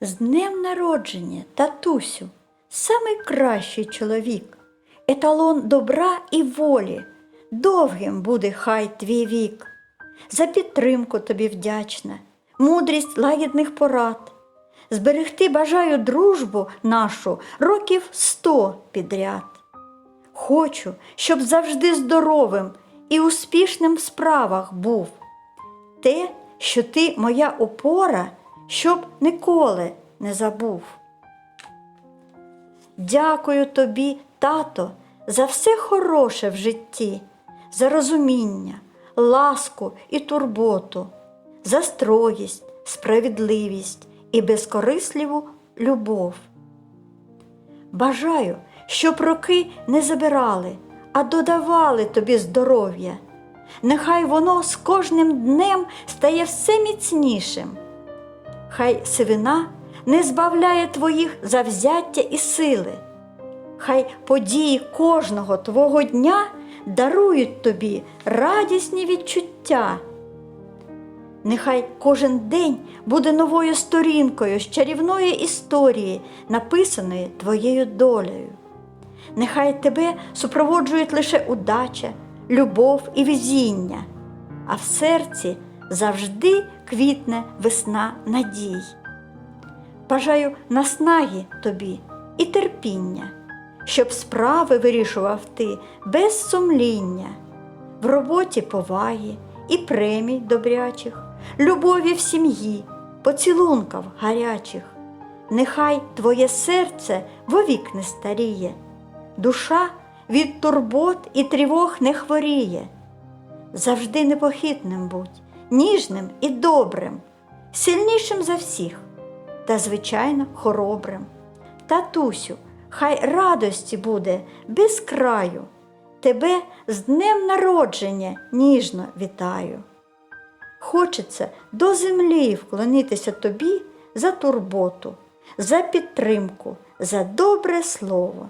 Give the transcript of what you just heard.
З днем народження, татусю, самий кращий чоловік, еталон добра і волі, довгим буде хай твій вік. За підтримку тобі вдячна, мудрість лагідних порад. Зберегти бажаю дружбу нашу років сто підряд. Хочу, щоб завжди здоровим і успішним в справах був. Те, що ти моя опора, щоб ніколи не забув. Дякую тобі, тато, за все хороше в житті, за розуміння, ласку і турботу, за строгість, справедливість і безкорисливу любов. Бажаю, щоб роки не забирали, а додавали тобі здоров'я. Нехай воно з кожним днем стає все міцнішим. Хай сивина не збавляє твоїх завзяття і сили. Хай події кожного твого дня дарують тобі радісні відчуття. Нехай кожен день буде новою сторінкою з чарівної історії, написаної твоєю долею. Нехай тебе супроводжують лише удача, любов і везіння, а в серці завжди квітне весна надій. Бажаю наснаги тобі і терпіння, щоб справи вирішував ти без сумління, в роботі поваги і премій добрячих, любові в сім'ї, поцілунків гарячих. Нехай твоє серце вовік не старіє, душа від турбот і тривог не хворіє. Завжди непохитним будь, ніжним і добрим, сильнішим за всіх та, звичайно, хоробрим. Татусю, хай радості буде без краю. Тебе з днем народження ніжно вітаю. Хочеться до землі вклонитися тобі за турботу, за підтримку, за добре слово.